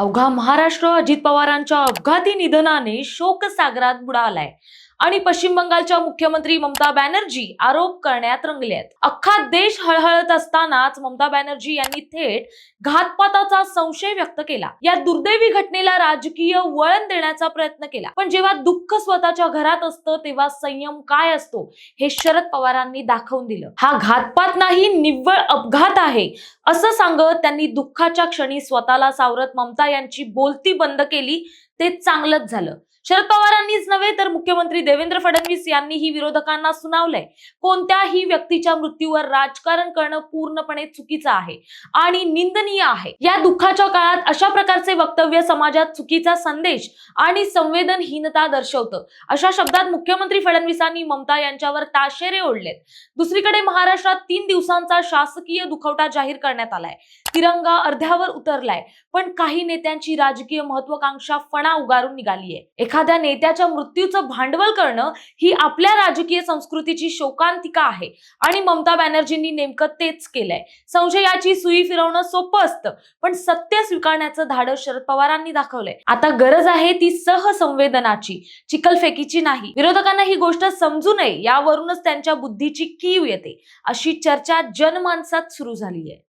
अवघा महाराष्ट्र अजित पवारांच्या अपघाती निधनाने शोकसागरात बुडालाय. आणि पश्चिम बंगालच्या मुख्यमंत्री ममता बॅनर्जी आरोप करण्यात रंगले आहेत. अख्खा देश हळहळत असतानाच ममता बॅनर्जी यांनी थेट घातपाताचा संशय व्यक्त केला. या दुर्दैवी घटनेला राजकीय वळण देण्याचा प्रयत्न केला. पण जेव्हा दुःख स्वतःच्या घरात असतं तेव्हा संयम काय असतो हे शरद पवारांनी दाखवून दिलं. हा घातपात नाही निव्वळ अपघात आहे असं सांगत त्यांनी दुःखाच्या क्षणी स्वतःला सावरत ममता यांची बोलती बंद केली. ते चांगलंच झालं. शरद पवारांनीच नव्हे तर मुख्यमंत्री देवेंद्र फडणवीस यांनीही विरोधकांना सुनावलंय. कोणत्याही व्यक्तीच्या मृत्यूवर राजकारण करणं पूर्णपणे चुकीचं आहे आणि निंदनीय आहे. या दुःखाच्या काळात अशा प्रकारचे वक्तव्य समाजात चुकीचा संदेश आणि संवेदनहीनता दर्शवतं. अशा शब्दात मुख्यमंत्री फडणवीसांनी ममता यांच्यावर ताशेरे ओढलेत. दुसरीकडे महाराष्ट्रात तीन दिवसांचा शासकीय दुखवटा जाहीर करण्यात आलाय. तिरंगा अर्ध्यावर उतरलाय. पण काही नेत्यांची राजकीय महत्वाकांक्षा फणा उगारून निघालीये. एखाद्या नेत्याच्या मृत्यूचं भांडवल करणं ही आपल्या राजकीय संस्कृतीची शोकांतिका आहे. आणि ममता बॅनर्जींनी नेमकं तेच केलंय. संशयाची सुई फिरवणं सोपं असतं पण सत्य स्वीकारण्याचं धाडस शरद पवारांनी दाखवलंय. आता गरज आहे ती सहसंवेदनाची चिकलफेकीची नाही. विरोधकांना ही गोष्ट समजू नये यावरूनच त्यांच्या बुद्धीची कीव येते. अशी चर्चा जनमानसात सुरू झाली आहे